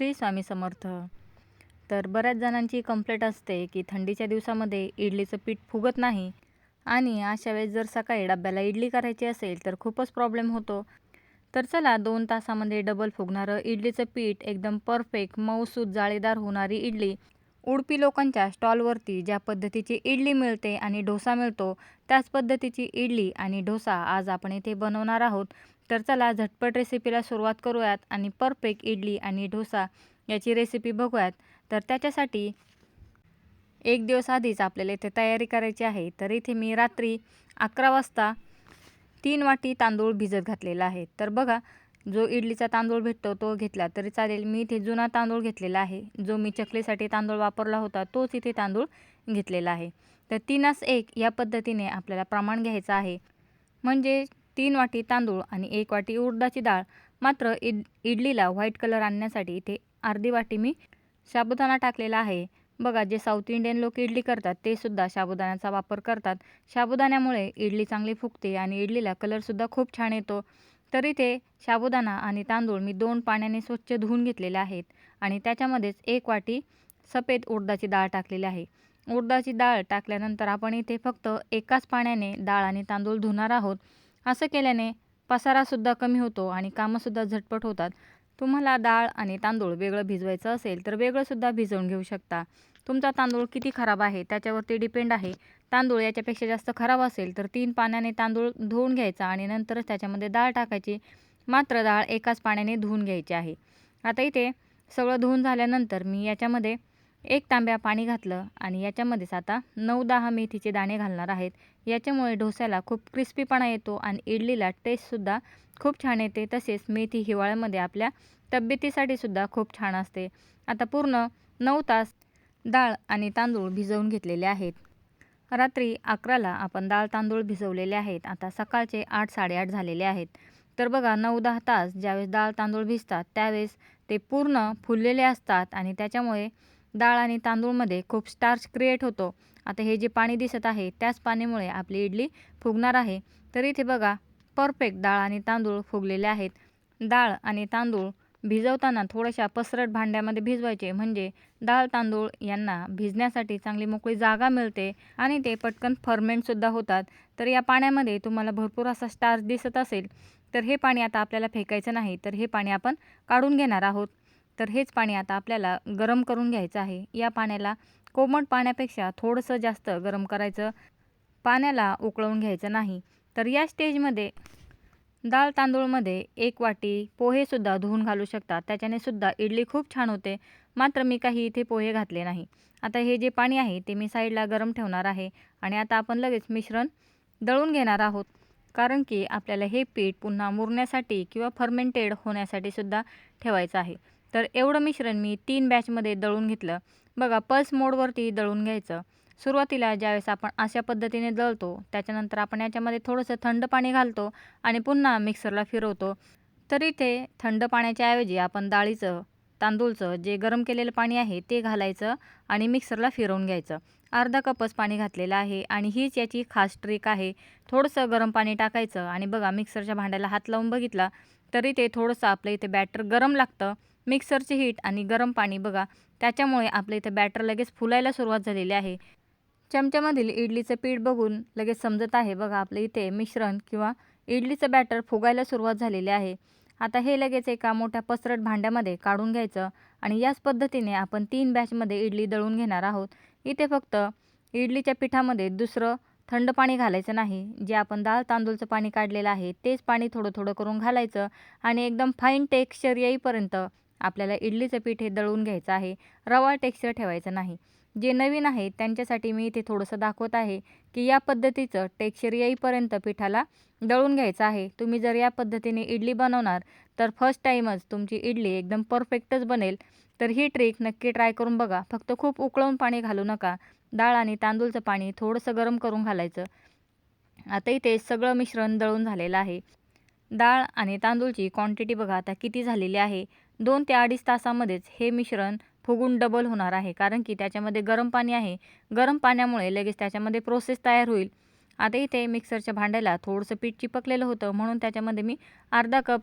श्री स्वामी समर्थ. तर बऱ्याच जणांची कंप्लेंट असते की थंडीच्या दिवसामध्ये इडलीचं पीठ फुगत नाही आणि अशा वेळेस जर सकाळी डब्याला इडली करायची असेल तर खूपच प्रॉब्लेम होतो. तर चला दोन तासामध्ये डबल फुगणारं इडलीचं पीठ एकदम परफेक्ट मऊसूद जाळीदार होणारी इडली उडपी लोकांच्या स्टॉलवरती ज्या पद्धतीची इडली मिळते आणि डोसा मिळतो त्याच पद्धतीची इडली आणि डोसा आज आपण इथे बनवणार आहोत. तर चला झटपट रेसिपीला सुरुवात करूयात आणि परफेक्ट इडली आणि डोसा याची रेसिपी बघूयात. तर त्याच्यासाठी एक दिवस आधीच आपल्याला इथे तयारी करायची आहे. तर इथे मी रात्री अकरा वाजता तीन वाटी तांदूळ भिजत घातलेला आहे. तर बघा जो इडलीचा तांदूळ भेटतो तो घेतला तरी चालेल. मी इथे जुना तांदूळ घेतलेला आहे. जो मी चकलीसाठी तांदूळ वापरला होता तोच इथे तांदूळ घेतलेला आहे. तर तीनास एक या पद्धतीने आपल्याला प्रमाण घ्यायचं आहे. म्हणजे तीन वाटी तांदूळ आणि एक वाटी उडदाची डाळ. मात्र इड इडलीला व्हाईट कलर आणण्यासाठी इथे अर्धी वाटी मी साबुदाणा टाकलेला आहे. बघा जे साऊथ इंडियन लोक इडली करतात ते सुद्धा साबुदाण्याचा वापर करतात. साबुदाण्यामुळे इडली चांगली फुगते आणि इडलीला कलरसुद्धा खूप छान येतो. तर इथे साबुदाणा आणि तांदूळ मी दोन पाण्याने स्वच्छ धुवून घेतलेले आहेत आणि त्याच्यामध्येच एक वाटी सफेद उडदाची डाळ टाकलेली आहे. उडदाची डाळ टाकल्यानंतर आपण इथे फक्त एकाच पाण्याने डाळ आणि तांदूळ धुणार आहोत. असं केल्याने पसारासुद्धा कमी होतो आणि कामंसुद्धा झटपट होतात. तुम्हाला डाळ आणि तांदूळ वेगळं भिजवायचं असेल तर वेगळंसुद्धा भिजवून घेऊ शकता. तुमचा तांदूळ किती खराब आहे त्याच्यावरती डिपेंड आहे. तांदूळ याच्यापेक्षा जास्त खराब असेल तर तीन पाण्याने तांदूळ धुवून घ्यायचा आणि नंतरच त्याच्यामध्ये डाळ टाकायची. मात्र डाळ एकाच पाण्याने धुवून घ्यायची आहे. आता इथे सगळं धुवून झाल्यानंतर मी याच्यामध्ये एक तांब्या पाणी घातलं आणि याच्यामध्येच आता नऊ दहा मेथीचे दाणे घालणार आहेत. याच्यामुळे डोस्याला खूप क्रिस्पीपणा येतो आणि इडलीला टेस्टसुद्धा खूप छान येते. तसेच मेथी हिवाळ्यामध्ये आपल्या तब्येतीसाठी सुद्धा खूप छान असते. आता पूर्ण नऊ तास डाळ आणि तांदूळ भिजवून घेतलेले आहेत. रात्री अकराला आपण डाळ तांदूळ भिजवलेले आहेत. आता सकाळचे आठ साडेआठ झालेले आहेत. तर बघा नऊ दहा तास ज्यावेळेस डाळ तांदूळ भिजतात त्यावेळेस ते पूर्ण फुललेले असतात आणि त्याच्यामुळे डाळ आणि तांदूळमध्ये खूप स्टार्च क्रिएट होतो. आता हे जे पाणी दिसत आहे त्याच पाण्यामुळे आपली इडली फुगणार आहे. तर इथे बघा परफेक्ट डाळ आणि तांदूळ फुगलेले आहेत. डाळ आणि तांदूळ भिजवताना थोड्याशा पसरट भांड्यामध्ये भिजवायचे. म्हणजे डाळ तांदूळ यांना भिजण्यासाठी चांगली मोकळी जागा मिळते आणि ते पटकन फर्मेंटसुद्धा होतात. तर या पाण्यामध्ये तुम्हाला भरपूर असा स्टार्च दिसत असेल. तर हे पाणी आता आपल्याला फेकायचं नाही. तर हे पाणी आपण काढून घेणार आहोत. तर हेच पाणी आता आपल्याला गरम करून घ्यायचं आहे. या पाण्याला कोमट पाण्यापेक्षा थोडंसं जास्त गरम करायचं. पाण्याला उकळवून घ्यायचं नाही. तर या स्टेजमध्ये डाळ तांदूळमध्ये एक वाटी पोहेसुद्धा धुवून घालू शकतात त्याच्याने सुद्धा इडली खूप छान होते. मात्र मी काही इथे पोहे घातले नाही. आता हे जे पाणी आहे ते मी साईडला गरम ठेवणार आहे आणि आता आपण लगेच मिश्रण दळून घेणार आहोत. कारण की आपल्याला हे पीठ पुन्हा मुरण्यासाठी किंवा फर्मेंटेड होण्यासाठी सुद्धा ठेवायचं आहे. तर एवढं मिश्रण मी तीन बॅचमध्ये दळून घेतलं. बघा पल्स मोडवरती दळून घ्यायचं. सुरुवातीला ज्यावेळेस आपण अशा पद्धतीने दळतो त्याच्यानंतर आपण याच्यामध्ये थोडंसं थंड पाणी घालतो आणि पुन्हा मिक्सरला फिरवतो. तर इथे थंड पाण्याच्या ऐवजी आपण डाळीचं तांदूळचं जे गरम केलेलं पाणी आहे ते घालायचं आणि मिक्सरला फिरवून घ्यायचं. अर्धा कपच पाणी घातलेलं आहे आणि हीच याची खास ट्रिक आहे. थोडंसं गरम पाणी टाकायचं आणि बघा मिक्सरच्या भांड्याला हात लावून बघितला तरी ते थोडंसं आपलं इथे बॅटर गरम लागतं. मिक्सरची हीट आणि गरम पाणी बघा. त्याच्यामुळे आपलं इथे बॅटर लगेच फुलायला सुरुवात झालेली आहे. चमच्यामधील इडलीचं पीठ बघून लगेच समजत आहे बघा आपलं इथे मिश्रण किंवा इडलीचं बॅटर फुगायला सुरुवात झालेली आहे. आता हे लगेच एका मोठ्या पसरट भांड्यामध्ये काढून घ्यायचं आणि याच पद्धतीने आपण तीन बॅचमध्ये इडली दळून घेणार आहोत. इथे फक्त इडलीच्या पिठामध्ये दुसरं थंड पाणी घालायचं नाही. जे आपण डाळ तांदूळचं पाणी काढलेलं आहे तेच पाणी थोडं थोडं करून घालायचं आणि एकदम फाईन टेक्स्चर येईपर्यंत आपल्याला इडलीचं पीठ हे दळून घ्यायचं आहे. रवा टेक्स्चर ठेवायचं नाही. जे नवीन आहे त्यांच्यासाठी मी इथे थोडंसं दाखवत आहे की या पद्धतीचं टेक्स्चर येईपर्यंत पिठाला दळून घ्यायचं आहे. तुम्ही जर या पद्धतीने इडली बनवणार तर फर्स्ट टाईमच तुमची इडली एकदम परफेक्टच बनेल. तर ही ट्रिक नक्की ट्राय करून बघा. फक्त खूप उकळून पाणी घालू नका. डाळ आणि तांदूळचं पाणी थोडंसं गरम करून घालायचं. आता इथे सगळं मिश्रण दळून झालेलं आहे. डाळ आणि तांदूळची क्वांटिटी बघा आता किती झालेली आहे. दोन ते अडीच तासामध्येच हे मिश्रण फुगून डबल होणार आहे. कारण की त्याच्यामध्ये गरम पाणी आहे. गरम पाण्यामुळे लगेच त्याच्यामध्ये प्रोसेस तयार होईल. आता इथे मिक्सरच्या भांड्याला थोडंसं पीठ चिपकलेलं होतं. म्हणून त्याच्यामध्ये मी अर्धा कप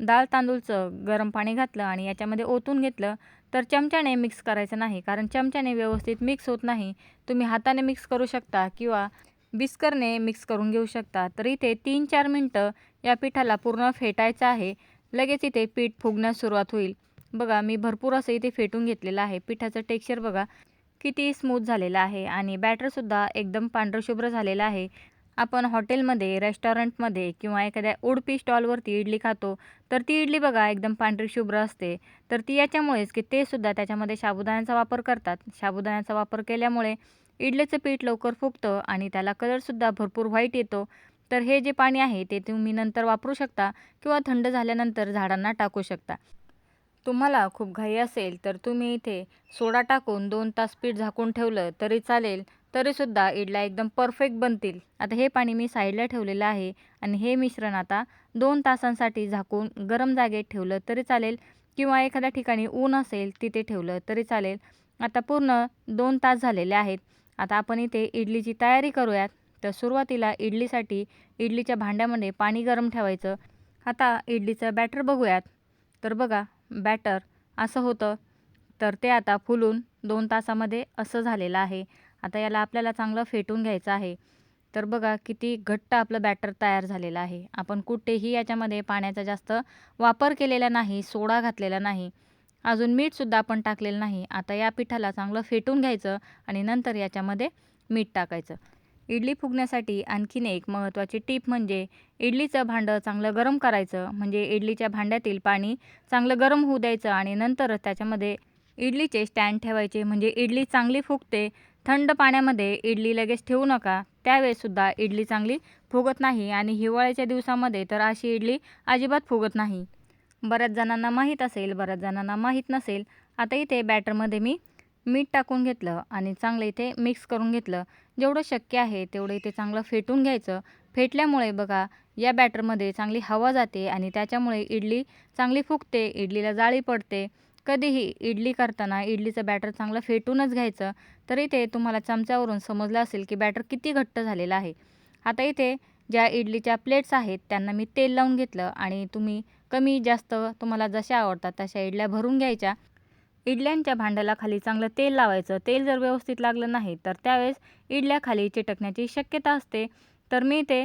डाळ तांदूळचं गरम पाणी घातलं आणि याच्यामध्ये ओतून घेतलं. तर चमच्याने मिक्स करायचं नाही. कारण चमच्याने व्यवस्थित मिक्स होत नाही. तुम्ही हाताने मिक्स करू शकता किंवा बिस्करने मिक्स करून घेऊ शकता. तर इथे तीन चार मिनटं या पिठाला पूर्ण फेटायचं आहे. लगेच इथे पीठ फुगण्यास सुरुवात होईल. बघा मी भरपूर असं इथे फेटून घेतलेलं आहे. पिठाचं टेक्स्चर बघा किती स्मूथ झालेलं आहे आणि बॅटरसुद्धा एकदम पांढरशुभ्र झालेलं आहे. आपण हॉटेलमध्ये रेस्टॉरंटमध्ये किंवा एखाद्या उडपी स्टॉलवरती इडली खातो तर ती इडली बघा एकदम पांढरी शुभ्र असते. तर ती याच्यामुळेच की ते सुद्धा त्याच्यामध्ये साबुदाण्याचा वापर करतात. साबुदाण्याचा वापर केल्यामुळे इडलीचं पीठ लवकर फुगतं आणि त्याला कलरसुद्धा भरपूर व्हाईट येतो. तर हे जे पाणी आहे ते तुम्ही नंतर वापरू शकता किंवा थंड झाल्यानंतर झाडांना टाकू शकता. तुम्हाला खूप घाई असेल तर तुम्ही इथे सोडा टाकून दोन तास पीठ झाकून ठेवलं तरी चालेल तरीसुद्धा इडल्या एकदम परफेक्ट बनतील. आता हे पाणी मी साईडला ठेवलेलं आहे आणि हे मिश्रण आता दोन तासांसाठी झाकून गरम जागेत ठेवलं तरी चालेल किंवा एखाद्या ठिकाणी ऊन असेल तिथे ठेवलं तरी चालेल. आता पूर्ण दोन तास झालेले आहेत. आता आपण इथे इडलीची तयारी करूयात. तर सुरुवातीला इडलीसाठी इडलीच्या भांड्यामध्ये पाणी गरम ठेवायचं. आता इडलीचं बॅटर बघूयात. तर बघा बॅटर असं होतं. तर ते आता फुलून दोन तासामध्ये असं झालेलं आहे. आता याला आपल्याला चांगलं फेटून घ्यायचं आहे. तर बघा किती घट्ट आपलं बॅटर तयार झालेलं आहे. आपण कुठेही याच्यामध्ये पाण्याचा जास्त वापर केलेला नाही सोडा घातलेला नाही. अजून मीठसुद्धा आपण टाकलेलं नाही. आता या पिठाला चांगलं फेटून घ्यायचं आणि नंतर याच्यामध्ये मीठ टाकायचं. इडली फुगण्यासाठी आणखीन एक महत्त्वाची टीप म्हणजे इडलीचं भांडं चांगलं गरम करायचं. म्हणजे इडलीच्या भांड्यातील पाणी चांगलं गरम होऊ द्यायचं आणि नंतर त्याच्यामध्ये इडलीचे स्टँड ठेवायचे. म्हणजे इडली चांगली फुगते थंड पाण्यामध्ये इडली लगेच ठेवू नका. त्यावेळेसुद्धा इडली चांगली फुगत नाही आणि हिवाळ्याच्या दिवसामध्ये तर अशी इडली अजिबात फुगत नाही. बऱ्याच जणांना माहीत असेल बऱ्याच जणांना माहीत नसेल. आता इथे बॅटरमध्ये मी मीठ टाकून घेतलं आणि चांगलं इथे मिक्स करून घेतलं. जेवढं शक्य आहे तेवढं इथे चांगलं फेटून घ्यायचं. फेटल्यामुळे बघा या बॅटरमध्ये चांगली हवा जाते आणि त्याच्यामुळे इडली चांगली फुगते इडलीला जाळी पडते. कधीही इडली करताना इडलीचं बॅटर चांगलं फेटूनच घ्यायचं. तर इथे तुम्हाला चमच्यावरून समजलं असेल की बॅटर किती घट्ट झालेलं आहे. आता इथे ज्या इडलीच्या प्लेट्स आहेत त्यांना मी तेल लावून घेतलं आणि तुम्ही कमी जास्त तुम्हाला जशा आवडतात तशा इडल्या भरून घ्यायच्या. इडल्यांच्या भांड्याला खाली चांगलं तेल लावायचं. तेल जर व्यवस्थित लागलं नाही तर त्यावेळेस इडल्या खाली चिटकण्याची शक्यता असते. तर मी ते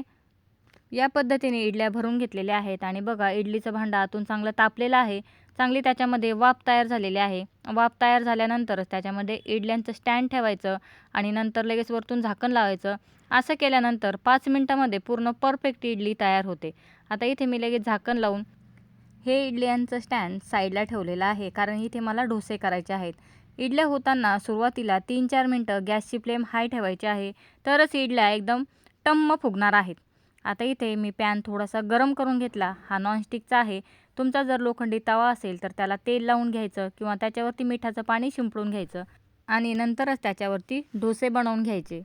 या पद्धतीने इडल्या भरून घेतलेल्या आहेत. आणि बघा इडलीचं भांडं आतून चांगलं तापलेलं आहे. चांगली त्याच्यामध्ये वाफ तयार झालेली आहे. वाफ तयार झाल्यानंतरच त्याच्यामध्ये इडल्यांचं स्टँड ठेवायचं आणि नंतर लगेच वरतून झाकण लावायचं. असं केल्यानंतर पाच मिनटामध्ये पूर्ण परफेक्ट इडली तयार होते. आता इथे मी लगेच झाकण लावून हे इडल्यांचं स्टँड साईडला ठेवलेलं आहे कारण इथे मला डोसे करायचे आहेत. इडल्या होताना सुरुवातीला तीन चार मिनटं गॅसची फ्लेम हाय ठेवायची आहे तरच इडल्या एकदम टम्म फुगणार आहेत. आता इथे मी पॅन थोडासा गरम करून घेतला. हा नॉनस्टिकचा आहे. तुमचा जर लोखंडी तवा असेल तर त्याला तेल लावून घ्यायचं किंवा त्याच्यावरती मिठाचं पाणी शिंपडून घ्यायचं आणि नंतरच त्याच्यावरती डोसे बनवून घ्यायचे.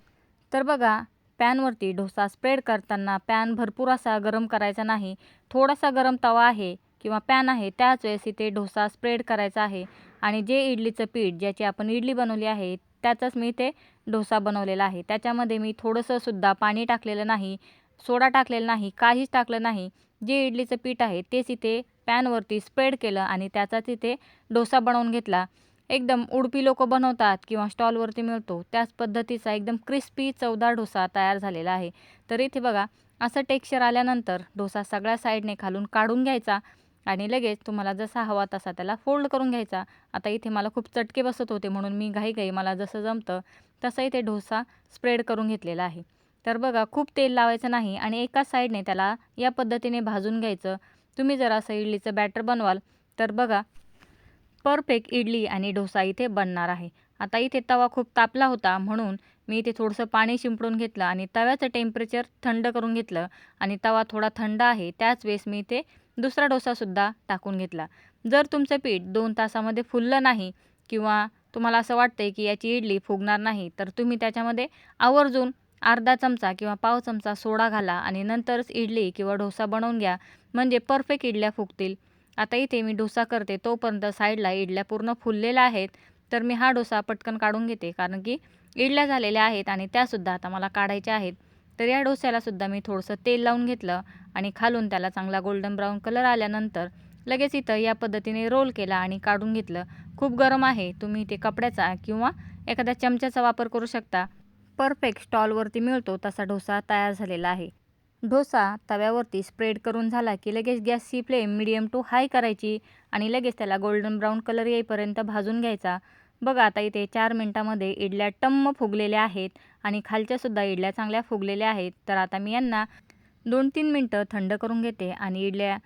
तर बघा पॅनवरती डोसा स्प्रेड करताना पॅन भरपूर असा गरम करायचा नाही. थोडासा गरम तवा आहे. किंवा पॅन आहे त्याच वेळेस इथे डोसा स्प्रेड करायचा आहे. आणि जे इडलीचं पीठ ज्याची आपण इडली बनवली आहे त्याचाच मी इथे डोसा बनवलेला आहे. त्याच्यामध्ये मी थोडंसं सुद्धा पाणी टाकलेलं नाही सोडा टाकलेला नाही काहीच टाकलं नाही. जे इडलीचं पीठ आहे तेच इथे पॅनवरती स्प्रेड केलं आणि त्याचाच इथे डोसा बनवून घेतला. एकदम उडपी लोक बनवतात किंवा स्टॉलवरती मिळतो त्याच पद्धतीचा एकदम क्रिस्पी चवदार डोसा तयार झालेला आहे. तर इथे बघा असं टेक्स्चर आल्यानंतर डोसा सगळ्या साईडने खालून काढून घ्यायचा. आणि लगेच तुम्हाला जसा हवा तसा त्याला फोल्ड करून घ्यायचा. आता इथे मला खूप चटके बसत होते म्हणून मी घाईघाई मला जसं जमतं तसं इथे डोसा स्प्रेड करून घेतलेला आहे. तर बघा खूप तेल लावायचं नाही आणि एका साईडने त्याला या पद्धतीने भाजून घ्यायचं. तुम्ही जर असं इडलीचं बॅटर बनवाल तर बघा परफेक्ट इडली आणि डोसा इथे बनणार आहे. आता इथे तवा खूप तापला होता म्हणून मी इथे थोडंसं पाणी शिंपडून घेतलं आणि तव्याचं टेम्परेचर थंड करून घेतलं आणि तवा थोडा थंड आहे त्याच वेळेस मी इथे दुसरा डोसासुद्धा टाकून घेतला. जर तुमचं पीठ दोन तासामध्ये फुललं नाही किंवा तुम्हाला असं वाटतंय की याची इडली फुगणार नाही तर तुम्ही त्याच्यामध्ये आवर्जून अर्धा चमचा किंवा पाव चमचा सोडा घाला आणि नंतरच इडली किंवा डोसा बनवून घ्या. म्हणजे परफेक्ट इडल्या फुगतील. आता इथे मी डोसा करते तोपर्यंत साईडला इडल्या पूर्ण फुललेल्या आहेत. तर मी हा डोसा पटकन काढून घेते कारण की इडल्या झालेल्या आहेत आणि त्यासुद्धा आता मला काढायच्या आहेत. तर या डोस्यालासुद्धा मी थोडंसं तेल लावून घेतलं. आणि खालून त्याला चांगला गोल्डन ब्राऊन कलर आल्यानंतर लगेच इथं या पद्धतीने रोल केला आणि काढून घेतलं. खूप गरम आहे. तुम्ही ते कपड्याचा किंवा एखाद्या चमच्याचा वापर करू शकता. परफेक्ट स्टॉलवरती मिळतो तसा डोसा तयार झालेला आहे. डोसा तव्यावरती स्प्रेड करून झाला की लगेच गॅसची फ्लेम मिडियम टू हाय करायची आणि लगेच त्याला गोल्डन ब्राऊन कलर येईपर्यंत भाजून घ्यायचा. बघा आता इथे चार मिनटामध्ये इडल्या टम्म फुगलेल्या आहेत आणि खालच्यासुद्धा इडल्या चांगल्या फुगलेल्या आहेत. तर आता मी यांना दोन तीन मिनटं थंड करून घेते आणि इडल्या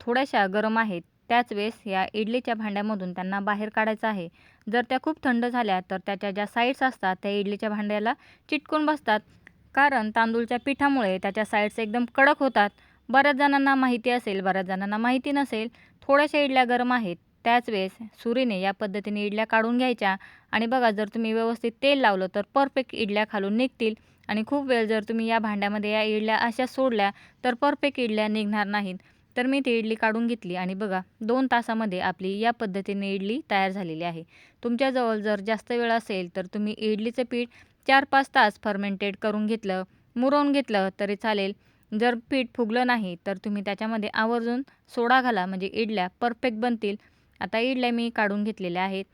थोड्याशा गरम आहेत त्याच वेळेस या इडलीच्या भांड्यामधून त्यांना बाहेर काढायचं आहे. जर त्या खूप थंड झाल्या तर त्याच्या ज्या साईड्स असतात त्या इडलीच्या भांड्याला चिटकून बसतात. कारण तांदूळच्या पिठामुळे त्याच्या साईड्स एकदम कडक होतात. बऱ्याच जणांना माहिती असेल बऱ्याच जणांना माहिती नसेल थोड्याशा इडल्या गरम आहेत. त्याच वेळेस सुरीने या पद्धतीने इडल्या काढून घ्यायच्या. आणि बघा जर तुम्ही व्यवस्थित तेल लावलं तर परफेक्ट इडल्या खालून निघतील. आणि खूप वेळ जर तुम्ही या भांड्यामध्ये या इडल्या अशा सोडल्या तर परफेक्ट इडल्या निघणार नाहीत. तर मी ती इडली काढून घेतली आणि बघा दोन तासामध्ये आपली या पद्धतीने इडली तयार झालेली आहे. तुमच्याजवळ जर जास्त वेळ असेल तर तुम्ही इडलीचं पीठ चार पाच तास फर्मेंटेड करून घेतलं मुरवून घेतलं तरी चालेल. जर पीठ फुगलं नाही तर तुम्ही त्याच्यामध्ये आवर्जून सोडा घाला म्हणजे इडल्या परफेक्ट बनतील. आता इडल्या मी काढून घेतलेल्या आहेत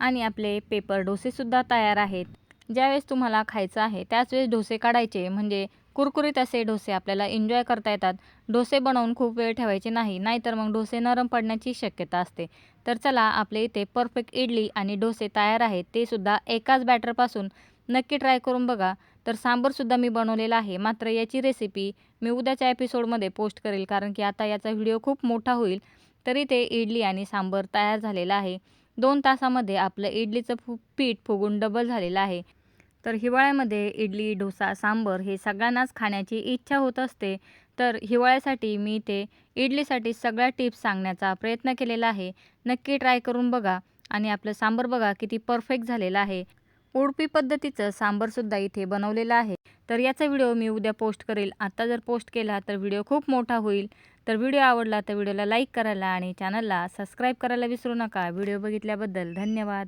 आणि आपले पेपर डोसेसुद्धा तयार आहेत. ज्यावेळेस तुम्हाला खायचं आहे त्याच वेळेस डोसे काढायचे. म्हणजे कुरकुरीत असे डोसे आपल्याला एन्जॉय करता येतात. डोसे बनवून खूप वेळ ठेवायचे नाही नाहीतर मग डोसे नरम पडण्याची शक्यता असते. तर चला आपले इथे परफेक्ट इडली आणि डोसे तयार आहेत ते सुद्धा एकाच बॅटरपासून नक्की ट्राय करून बघा. तर सांबरसुद्धा मी बनवलेला आहे मात्र याची रेसिपी मी उद्याच्या एपिसोडमध्ये पोस्ट करेल कारण की आता याचा व्हिडिओ खूप मोठा होईल. तरी ते इडली आणि सांबर तयार झालेला आहे. दोन तासामध्ये आपलं इडलीचं फु पीठ फुगून डबल झालेलं आहे. तर हिवाळ्यामध्ये इडली डोसा सांबर हे सगळ्यांनाच खाण्याची इच्छा होत असते. तर हिवाळ्यासाठी मी ते इडलीसाठी सगळ्या टिप्स सांगण्याचा प्रयत्न केलेला आहे. नक्की ट्राय करून बघा आणि आपलं सांबर बघा किती परफेक्ट झालेलं आहे. उडपी पद्धतीचं सांबरसुद्धा इथे बनवलेलं आहे. तर याचा व्हिडिओ मी उद्या पोस्ट करेल. आत्ता जर पोस्ट केला तर व्हिडिओ खूप मोठा होईल. तर व्हिडिओ आवडला तर व्हिडिओला लाईक करायला आणि चॅनलला सबस्क्राईब करायला विसरू नका. व्हिडिओ बघितल्याबद्दल धन्यवाद.